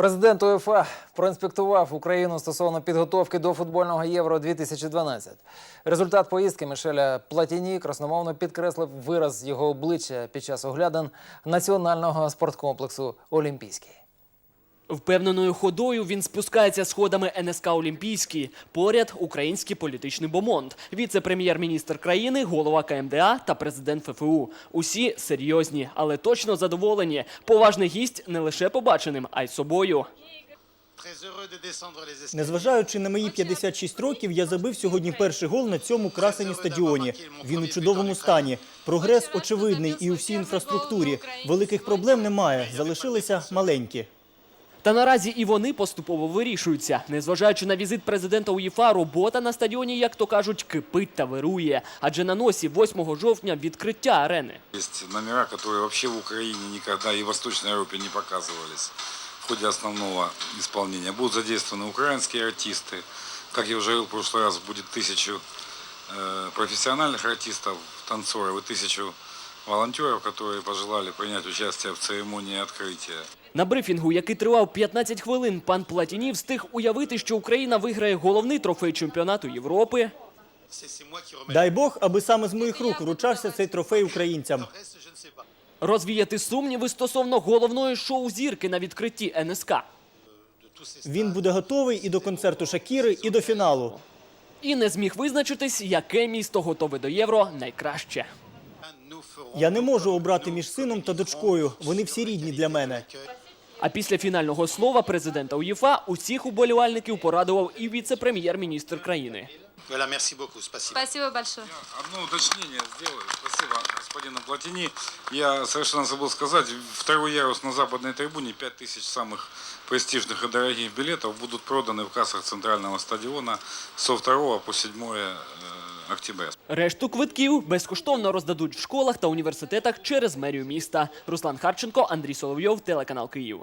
Президент УЄФА проінспектував Україну стосовно підготовки до футбольного Євро 2012. Результат поїздки Мішеля Платіні красномовно підкреслив вираз його обличчя під час оглядин національного спорткомплексу Олімпійський. Впевненою ходою він спускається сходами НСК Олімпійський. Поряд український політичний бомонд, віце-прем'єр-міністр країни, голова КМДА та президент ФФУ. Усі серйозні, але точно задоволені. Поважний гість не лише побаченим, а й собою. Незважаючи на мої 56 років, я забив сьогодні перший гол на цьому красені стадіоні. Він у чудовому стані. Прогрес очевидний і у всій інфраструктурі. Великих проблем немає, залишилися маленькі. Та наразі і вони поступово вирішуються. Незважаючи на візит президента УЄФА, робота на стадіоні, як то кажуть, кипить та вирує. Адже на носі 8 жовтня відкриття арени. Есть номера, которые вообще в Украине никогда и в Восточной Европе не показывались в ходе основного исполнения. Будут задействованы украинские артисты. Как я уже говорил в прошлый раз, будет тысячу э, профессиональных артистов, танцоров и тысячу волонтеров, которые пожелали принять участие в церемонии открытия. На брифінгу, який тривав 15 хвилин, пан Платіні встиг уявити, що Україна виграє головний трофей чемпіонату Європи. Дай Бог, аби саме з моїх рук вручався цей трофей українцям. Розвіяти сумніви стосовно головної шоу зірки на відкритті НСК. Він буде готовий і до концерту Шакіри, і до фіналу. І не зміг визначитись, яке місто готове до євро найкраще. Я не можу обрати між сином та дочкою. Вони всі рідні для мене. А після фінального слова президента УЄФА усіх уболівальників порадував і віце-прем'єр-міністр країни. Voilà, merci beaucoup. Спасибо. Спасибо большое. Одно уточнение сделаю. Спасибо, господину Платини. Я совершенно забыл сказать, второй ярус на западной трибуне, 5000 самых престижных и дорогих билетов будут проданы в кассах центрального стадиона со 2 по 7 октября. Решту квитків безкоштовно роздадуть в школах та університетах через мерію міста. Руслан Харченко, Андрій Соловйов, телеканал Київ.